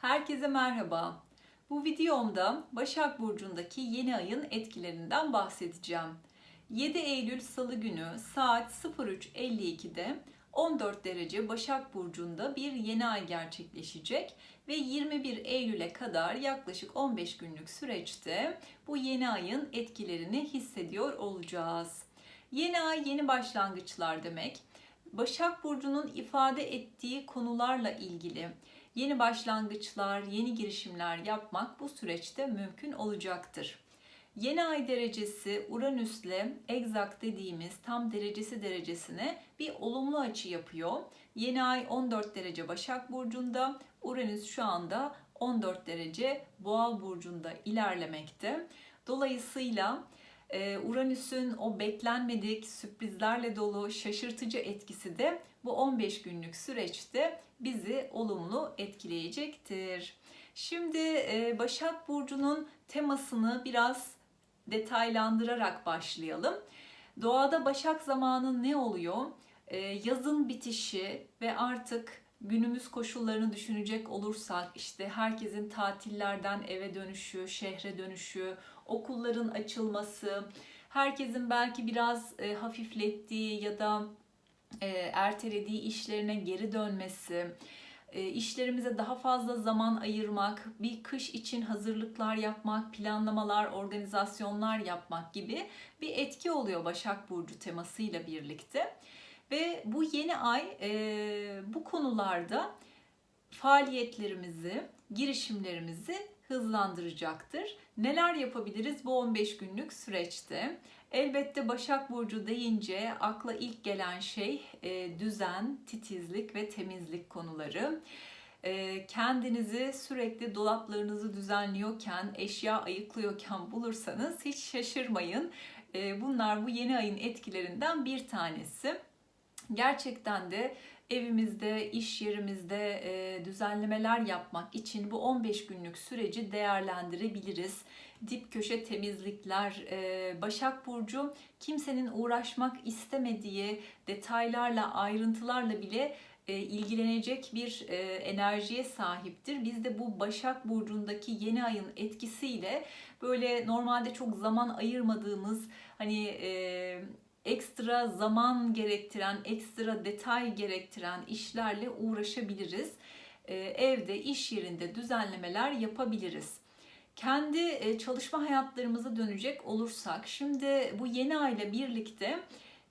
Herkese merhaba. Bu videomda Başak Burcu'ndaki yeni ayın etkilerinden bahsedeceğim. 7 Eylül Salı günü saat 03.52'de 14 derece Başak Burcu'nda bir yeni ay gerçekleşecek ve 21 Eylül'e kadar yaklaşık 15 günlük süreçte bu yeni ayın etkilerini hissediyor olacağız. Yeni ay yeni başlangıçlar demek. Başak Burcu'nun ifade ettiği konularla ilgili yeni başlangıçlar, yeni girişimler yapmak bu süreçte mümkün olacaktır. Yeni ay derecesi Uranüs'le egzakt dediğimiz tam derecesi derecesine bir olumlu açı yapıyor. Yeni ay 14 derece Başak Burcu'nda, Uranüs şu anda 14 derece Boğa Burcu'nda ilerlemekte. Dolayısıyla e, Uranüs'ün o beklenmedik sürprizlerle dolu şaşırtıcı etkisi de bu 15 günlük süreçte bizi olumlu etkileyecektir. Şimdi e, Başak Burcu'nun temasını biraz detaylandırarak başlayalım. Doğada Başak zamanı ne oluyor? E, yazın bitişi ve artık günümüz koşullarını düşünecek olursak işte herkesin tatillerden eve dönüşü, şehre dönüşü, okulların açılması, herkesin belki biraz e, hafiflettiği ya da e, ertelediği işlerine geri dönmesi, e, işlerimize daha fazla zaman ayırmak, bir kış için hazırlıklar yapmak, planlamalar, organizasyonlar yapmak gibi bir etki oluyor Başak Burcu temasıyla birlikte. Ve bu yeni ay e, bu konularda faaliyetlerimizi, girişimlerimizi hızlandıracaktır. Neler yapabiliriz bu 15 günlük süreçte? Elbette Başak Burcu deyince akla ilk gelen şey e, düzen, titizlik ve temizlik konuları. E, kendinizi sürekli dolaplarınızı düzenliyorken, eşya ayıklıyorken bulursanız hiç şaşırmayın. E, bunlar bu yeni ayın etkilerinden bir tanesi. Gerçekten de evimizde, iş yerimizde e, düzenlemeler yapmak için bu 15 günlük süreci değerlendirebiliriz. Dip köşe temizlikler, e, Başak Burcu kimsenin uğraşmak istemediği detaylarla, ayrıntılarla bile e, ilgilenecek bir e, enerjiye sahiptir. Biz de bu Başak Burcu'ndaki yeni ayın etkisiyle böyle normalde çok zaman ayırmadığımız hani e, ekstra zaman gerektiren, ekstra detay gerektiren işlerle uğraşabiliriz. Ee, evde, iş yerinde düzenlemeler yapabiliriz. Kendi e, çalışma hayatlarımıza dönecek olursak, şimdi bu yeni ayla birlikte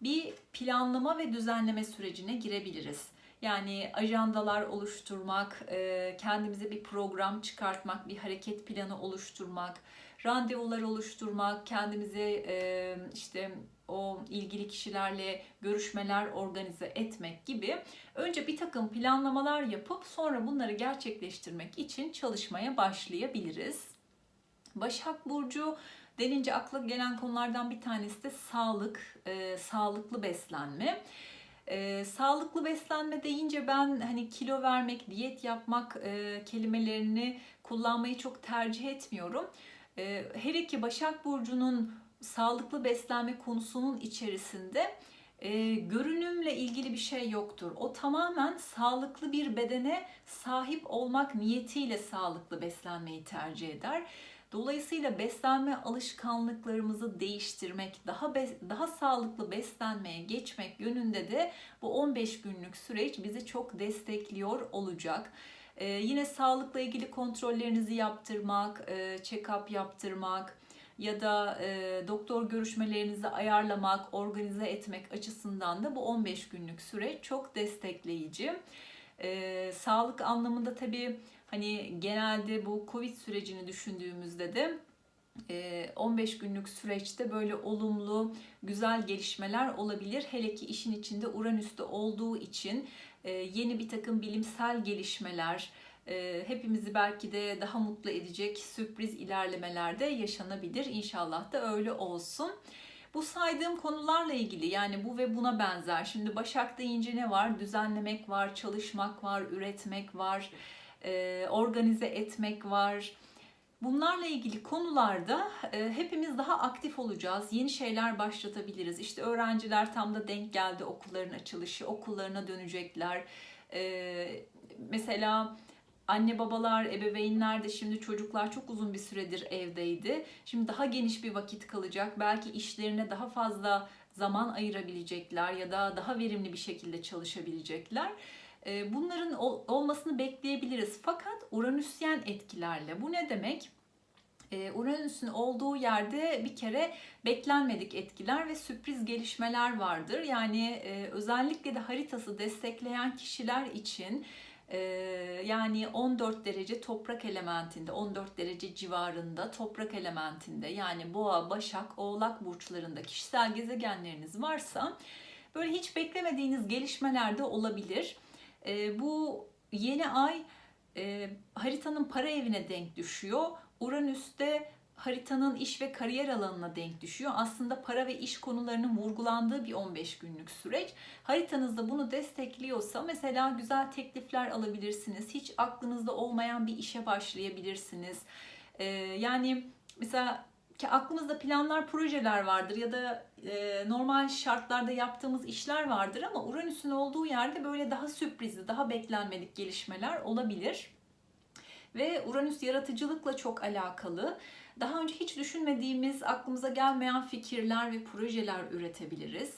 bir planlama ve düzenleme sürecine girebiliriz. Yani ajandalar oluşturmak, e, kendimize bir program çıkartmak, bir hareket planı oluşturmak, randevular oluşturmak, kendimize e, işte o ilgili kişilerle görüşmeler organize etmek gibi önce bir takım planlamalar yapıp sonra bunları gerçekleştirmek için çalışmaya başlayabiliriz. Başak Burcu denince akla gelen konulardan bir tanesi de sağlık, e, sağlıklı beslenme. E, sağlıklı beslenme deyince ben hani kilo vermek, diyet yapmak e, kelimelerini kullanmayı çok tercih etmiyorum. E, hele ki Başak Burcu'nun sağlıklı beslenme konusunun içerisinde e, görünümle ilgili bir şey yoktur. O tamamen sağlıklı bir bedene sahip olmak niyetiyle sağlıklı beslenmeyi tercih eder. Dolayısıyla beslenme alışkanlıklarımızı değiştirmek, daha be, daha sağlıklı beslenmeye geçmek yönünde de bu 15 günlük süreç bizi çok destekliyor olacak. Ee, yine sağlıkla ilgili kontrollerinizi yaptırmak, e, check-up yaptırmak, ya da e, doktor görüşmelerinizi ayarlamak, organize etmek açısından da bu 15 günlük süreç çok destekleyici. E, sağlık anlamında tabii hani genelde bu Covid sürecini düşündüğümüzde de 15 e, günlük süreçte böyle olumlu, güzel gelişmeler olabilir. Hele ki işin içinde Uranüs'te olduğu için e, yeni bir takım bilimsel gelişmeler, e, hepimizi belki de daha mutlu edecek sürpriz ilerlemelerde yaşanabilir. İnşallah da öyle olsun. Bu saydığım konularla ilgili yani bu ve buna benzer. Şimdi Başak deyince ne var? Düzenlemek var, çalışmak var, üretmek var, e, organize etmek var. Bunlarla ilgili konularda e, hepimiz daha aktif olacağız. Yeni şeyler başlatabiliriz. İşte öğrenciler tam da denk geldi okulların açılışı, okullarına dönecekler. E, mesela anne babalar, ebeveynler de şimdi çocuklar çok uzun bir süredir evdeydi. Şimdi daha geniş bir vakit kalacak. Belki işlerine daha fazla zaman ayırabilecekler ya da daha verimli bir şekilde çalışabilecekler. E, bunların ol- olmasını bekleyebiliriz. Fakat Uranüsyen etkilerle. Bu ne demek? E, Uranüs'ün olduğu yerde bir kere beklenmedik etkiler ve sürpriz gelişmeler vardır. Yani e, özellikle de haritası destekleyen kişiler için e, yani 14 derece toprak elementinde, 14 derece civarında toprak elementinde yani boğa, başak, oğlak burçlarında kişisel gezegenleriniz varsa böyle hiç beklemediğiniz gelişmeler de olabilir. E, bu yeni ay e, haritanın para evine denk düşüyor. Uranüs'te haritanın iş ve kariyer alanına denk düşüyor. Aslında para ve iş konularının vurgulandığı bir 15 günlük süreç. Haritanızda bunu destekliyorsa mesela güzel teklifler alabilirsiniz. Hiç aklınızda olmayan bir işe başlayabilirsiniz. Ee, yani mesela ki aklımızda planlar, projeler vardır ya da e, normal şartlarda yaptığımız işler vardır ama Uranüs'ün olduğu yerde böyle daha sürprizli, daha beklenmedik gelişmeler olabilir. Ve Uranüs yaratıcılıkla çok alakalı. Daha önce hiç düşünmediğimiz, aklımıza gelmeyen fikirler ve projeler üretebiliriz.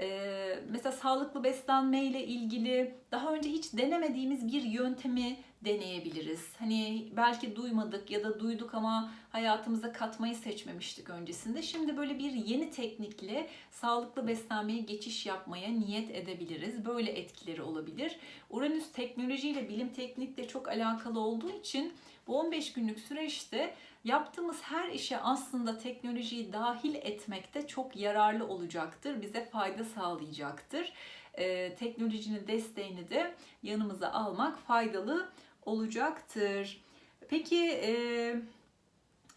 Ee, mesela sağlıklı beslenme ile ilgili daha önce hiç denemediğimiz bir yöntemi deneyebiliriz. Hani belki duymadık ya da duyduk ama hayatımıza katmayı seçmemiştik öncesinde. Şimdi böyle bir yeni teknikle sağlıklı beslenmeye geçiş yapmaya niyet edebiliriz. Böyle etkileri olabilir. Uranüs teknolojiyle, bilim teknikle çok alakalı olduğu için bu 15 günlük süreçte yaptığımız her işe aslında teknolojiyi dahil etmekte çok yararlı olacaktır. Bize fayda sağlayacaktır. Ee, teknolojinin desteğini de yanımıza almak faydalı olacaktır. Peki e,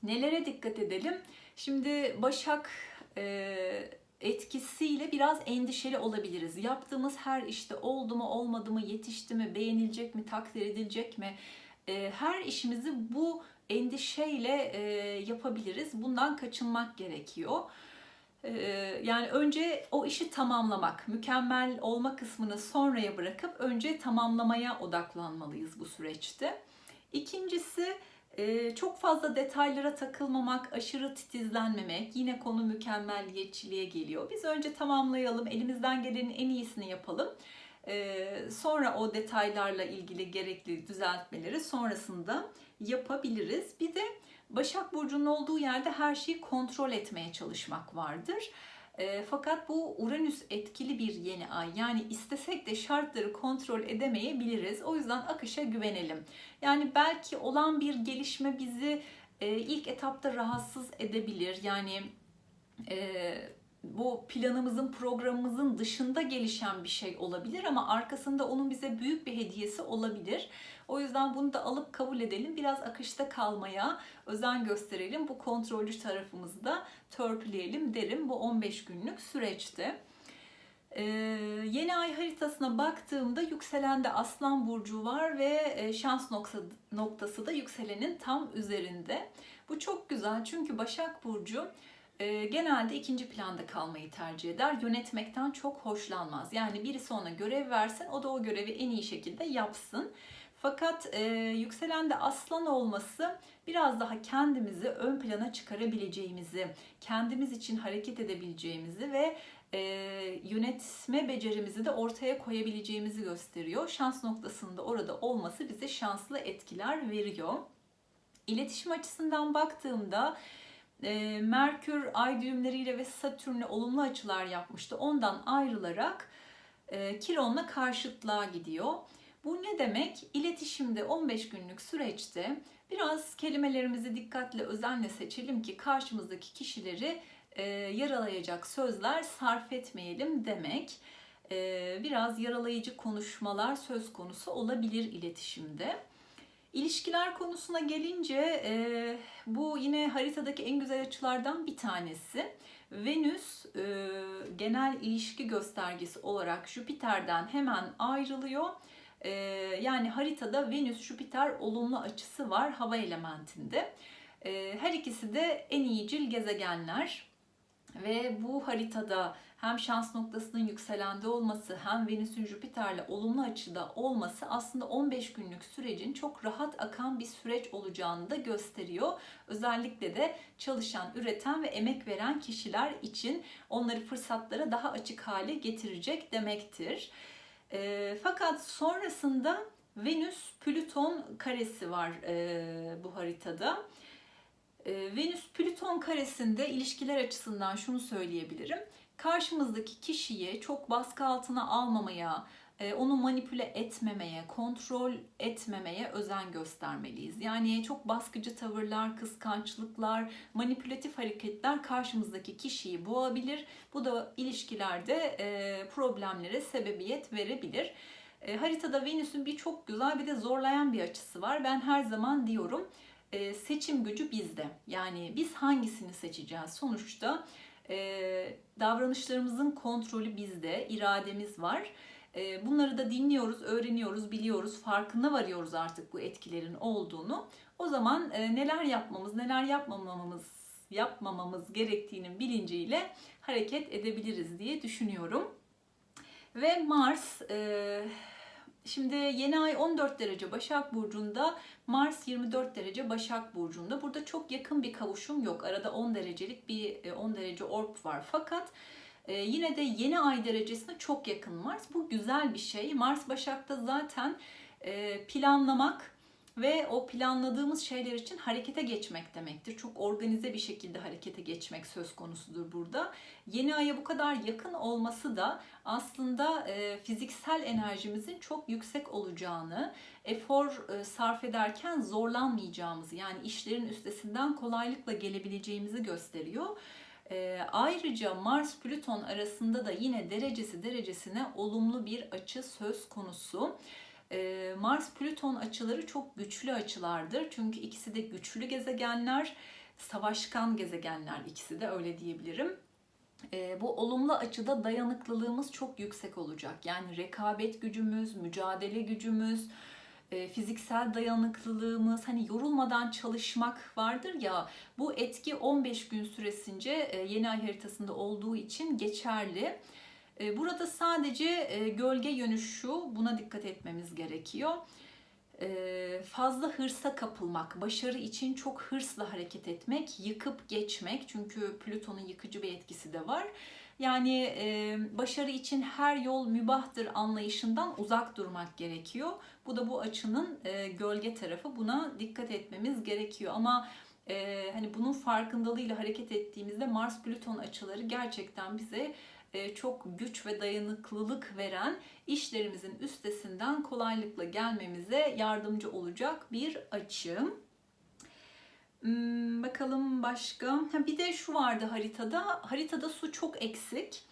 nelere dikkat edelim? Şimdi Başak e, etkisiyle biraz endişeli olabiliriz. Yaptığımız her işte oldu mu olmadı mı, yetişti mi, beğenilecek mi, takdir edilecek mi? E, her işimizi bu endişeyle e, yapabiliriz. Bundan kaçınmak gerekiyor. E, yani önce o işi tamamlamak, mükemmel olma kısmını sonraya bırakıp önce tamamlamaya odaklanmalıyız bu süreçte. İkincisi çok fazla detaylara takılmamak, aşırı titizlenmemek. Yine konu mükemmelliyetçiliğe geliyor. Biz önce tamamlayalım, elimizden gelenin en iyisini yapalım. Ee, sonra o detaylarla ilgili gerekli düzeltmeleri sonrasında yapabiliriz. Bir de Başak Burcu'nun olduğu yerde her şeyi kontrol etmeye çalışmak vardır. E, fakat bu Uranüs etkili bir yeni ay. Yani istesek de şartları kontrol edemeyebiliriz. O yüzden akışa güvenelim. Yani belki olan bir gelişme bizi e, ilk etapta rahatsız edebilir. Yani e, bu planımızın, programımızın dışında gelişen bir şey olabilir ama arkasında onun bize büyük bir hediyesi olabilir. O yüzden bunu da alıp kabul edelim. Biraz akışta kalmaya özen gösterelim. Bu kontrolcü tarafımızı da törpüleyelim derim bu 15 günlük süreçte. Ee, yeni ay haritasına baktığımda yükselende Aslan Burcu var ve e, şans noktası da yükselenin tam üzerinde. Bu çok güzel çünkü Başak Burcu e, genelde ikinci planda kalmayı tercih eder. Yönetmekten çok hoşlanmaz. Yani birisi ona görev versin, o da o görevi en iyi şekilde yapsın. Fakat e, yükselende aslan olması biraz daha kendimizi ön plana çıkarabileceğimizi, kendimiz için hareket edebileceğimizi ve e, yönetme becerimizi de ortaya koyabileceğimizi gösteriyor. Şans noktasında orada olması bize şanslı etkiler veriyor. İletişim açısından baktığımda e, Merkür ay düğümleriyle ve Satürn'le olumlu açılar yapmıştı. Ondan ayrılarak e, Kiron'la karşıtlığa gidiyor. Bu ne demek? İletişimde 15 günlük süreçte biraz kelimelerimizi dikkatle özenle seçelim ki karşımızdaki kişileri e, yaralayacak sözler sarf etmeyelim demek. Biraz yaralayıcı konuşmalar söz konusu olabilir iletişimde. İlişkiler konusuna gelince e, bu yine haritadaki en güzel açılardan bir tanesi. Venüs e, genel ilişki göstergesi olarak Jüpiter'den hemen ayrılıyor. E, yani haritada Venüs-Jüpiter olumlu açısı var hava elementinde. E, her ikisi de en iyicil gezegenler. Ve bu haritada hem şans noktasının yükselende olması hem Venüs'ün Jüpiter'le olumlu açıda olması aslında 15 günlük sürecin çok rahat akan bir süreç olacağını da gösteriyor. Özellikle de çalışan, üreten ve emek veren kişiler için onları fırsatlara daha açık hale getirecek demektir. E, fakat sonrasında Venüs Plüton karesi var e, bu haritada. E, Venüs Plüton karesinde ilişkiler açısından şunu söyleyebilirim. Karşımızdaki kişiyi çok baskı altına almamaya, e, onu manipüle etmemeye, kontrol etmemeye özen göstermeliyiz. Yani çok baskıcı tavırlar, kıskançlıklar, manipülatif hareketler karşımızdaki kişiyi boğabilir. Bu da ilişkilerde e, problemlere sebebiyet verebilir. E, haritada Venüs'ün bir çok güzel bir de zorlayan bir açısı var. Ben her zaman diyorum e, seçim gücü bizde. Yani biz hangisini seçeceğiz? Sonuçta e, davranışlarımızın kontrolü bizde, irademiz var. E, bunları da dinliyoruz, öğreniyoruz, biliyoruz, farkına varıyoruz artık bu etkilerin olduğunu. O zaman neler yapmamız, neler yapmamamız yapmamamız gerektiğinin bilinciyle hareket edebiliriz diye düşünüyorum. Ve Mars Şimdi yeni ay 14 derece Başak Burcu'nda, Mars 24 derece Başak Burcu'nda. Burada çok yakın bir kavuşum yok. Arada 10 derecelik bir 10 derece orb var. Fakat e, yine de yeni ay derecesine çok yakın Mars. Bu güzel bir şey. Mars Başak'ta zaten e, planlamak, ve o planladığımız şeyler için harekete geçmek demektir. Çok organize bir şekilde harekete geçmek söz konusudur burada. Yeni aya bu kadar yakın olması da aslında e, fiziksel enerjimizin çok yüksek olacağını, efor e, sarf ederken zorlanmayacağımızı yani işlerin üstesinden kolaylıkla gelebileceğimizi gösteriyor. E, ayrıca Mars Plüton arasında da yine derecesi derecesine olumlu bir açı söz konusu. Ee, Mars-Plüton açıları çok güçlü açılardır. Çünkü ikisi de güçlü gezegenler, savaşkan gezegenler ikisi de öyle diyebilirim. Ee, bu olumlu açıda dayanıklılığımız çok yüksek olacak. Yani rekabet gücümüz, mücadele gücümüz, e, fiziksel dayanıklılığımız, hani yorulmadan çalışmak vardır ya bu etki 15 gün süresince e, yeni ay haritasında olduğu için geçerli. E, burada sadece e, gölge yönü şu, buna dikkat etmemiz gerekiyor. E, fazla hırsa kapılmak, başarı için çok hırsla hareket etmek, yıkıp geçmek çünkü Plüton'un yıkıcı bir etkisi de var. Yani başarı için her yol mübahtır anlayışından uzak durmak gerekiyor. Bu da bu açının gölge tarafı. Buna dikkat etmemiz gerekiyor. Ama hani bunun farkındalığıyla hareket ettiğimizde Mars Plüton açıları gerçekten bize çok güç ve dayanıklılık veren işlerimizin üstesinden kolaylıkla gelmemize yardımcı olacak bir açı. Hmm, bakalım başka. Bir de şu vardı haritada. Haritada su çok eksik.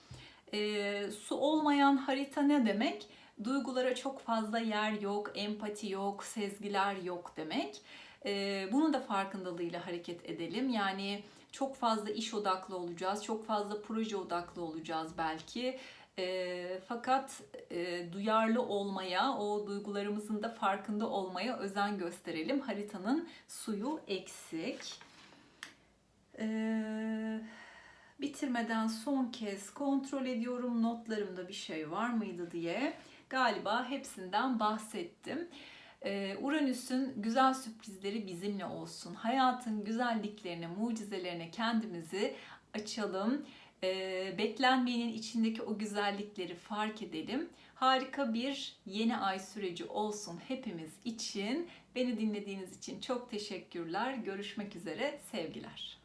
E, su olmayan harita ne demek? Duygulara çok fazla yer yok, empati yok, sezgiler yok demek. E, bunun da farkındalığıyla hareket edelim. Yani çok fazla iş odaklı olacağız, çok fazla proje odaklı olacağız belki. E, fakat e, duyarlı olmaya, o duygularımızın da farkında olmaya özen gösterelim. Haritanın suyu eksik. E, bitirmeden son kez kontrol ediyorum notlarımda bir şey var mıydı diye. Galiba hepsinden bahsettim. Ee, Uranüs'ün güzel sürprizleri bizimle olsun. Hayatın güzelliklerine, mucizelerine kendimizi açalım. Ee, beklenmeyenin içindeki o güzellikleri fark edelim. Harika bir yeni ay süreci olsun hepimiz için. Beni dinlediğiniz için çok teşekkürler. Görüşmek üzere. Sevgiler.